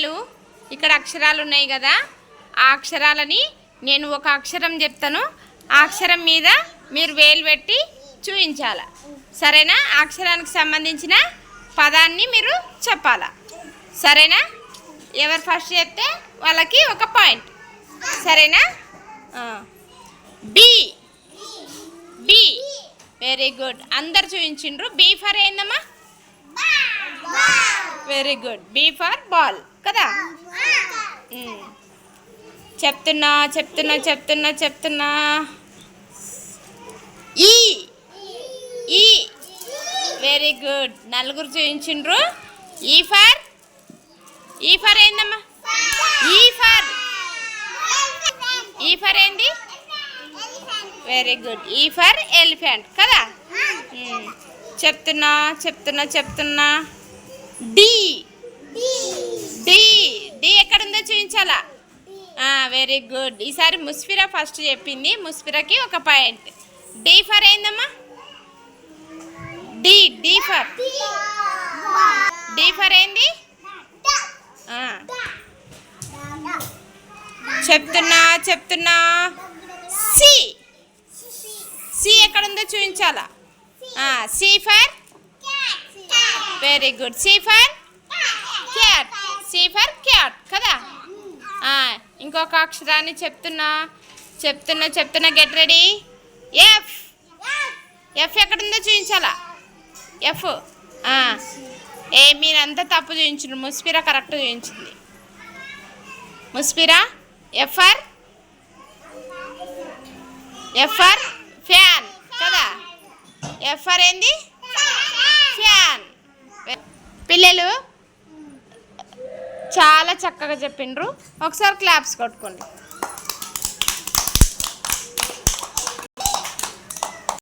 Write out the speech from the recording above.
పిల్లలు ఇక్కడ అక్షరాలు ఉన్నాయి కదా ఆ అక్షరాలని నేను ఒక అక్షరం చెప్తాను. ఆ అక్షరం మీద మీరు వేలు పెట్టి చూపించాల సరేనా? ఆ అక్షరానికి సంబంధించిన పదాన్ని మీరు చెప్పాలా? సరేనా? ఎవరు ఫస్ట్ చెప్తే వాళ్ళకి ఒక పాయింట్. సరేనా? బి. బి. Very good. అందరు చూపించిండ్రు బీ ఫర్ ఏందమ్మా? Very good. B for ball కదా? చెప్తున్నా చెప్తున్నా చెప్తున్నా చెప్తున్నా. ఈ. ఈ. Very good. నలుగురు చూపించిండ్రు ఈ ఫర్. ఈ ఫర్ ఏందమ్మా? ఈ ఫర్. ఈ ఫర్ ఏంది? Very good. E for elephant కదా? చెప్తున్నా చెప్తున్నా చెప్తున్నా. డి. డి. డి ఎక్కడుందో చూపించాలా? వెరీ గుడ్ ఈసారి ముస్ఫిరా ఫస్ట్ చెప్పింది. ముస్ఫిరాకి ఒక పాయింట్. డి ఫర్ ఏందమ్మా? D D for. D for ఏంది? చెప్తున్నా చెప్తున్నా. సి. సి ఎక్కడుందో చూపించాలా? C for very good C for cat C for cat కదా ఇంకొక అక్షరాన్ని చెప్తున్నా. చెప్తున్నా చెప్తున్నా. గెట్ రెడీ ఎఫ్ ఎఫ్ ఎక్కడుందో చూపించాలా ఎఫ్ ఏ మీరంతా తప్పు చూపించారు ముస్ఫిరా కరెక్ట్ చూపించింది Musfira F for F for fan కదా ఎఫ్ఆర్ ఏంది? పిల్లలు చాలా చక్కగా చెప్పిండ్రు. ఒకసారి క్లాప్స్ కొట్టుకోండి.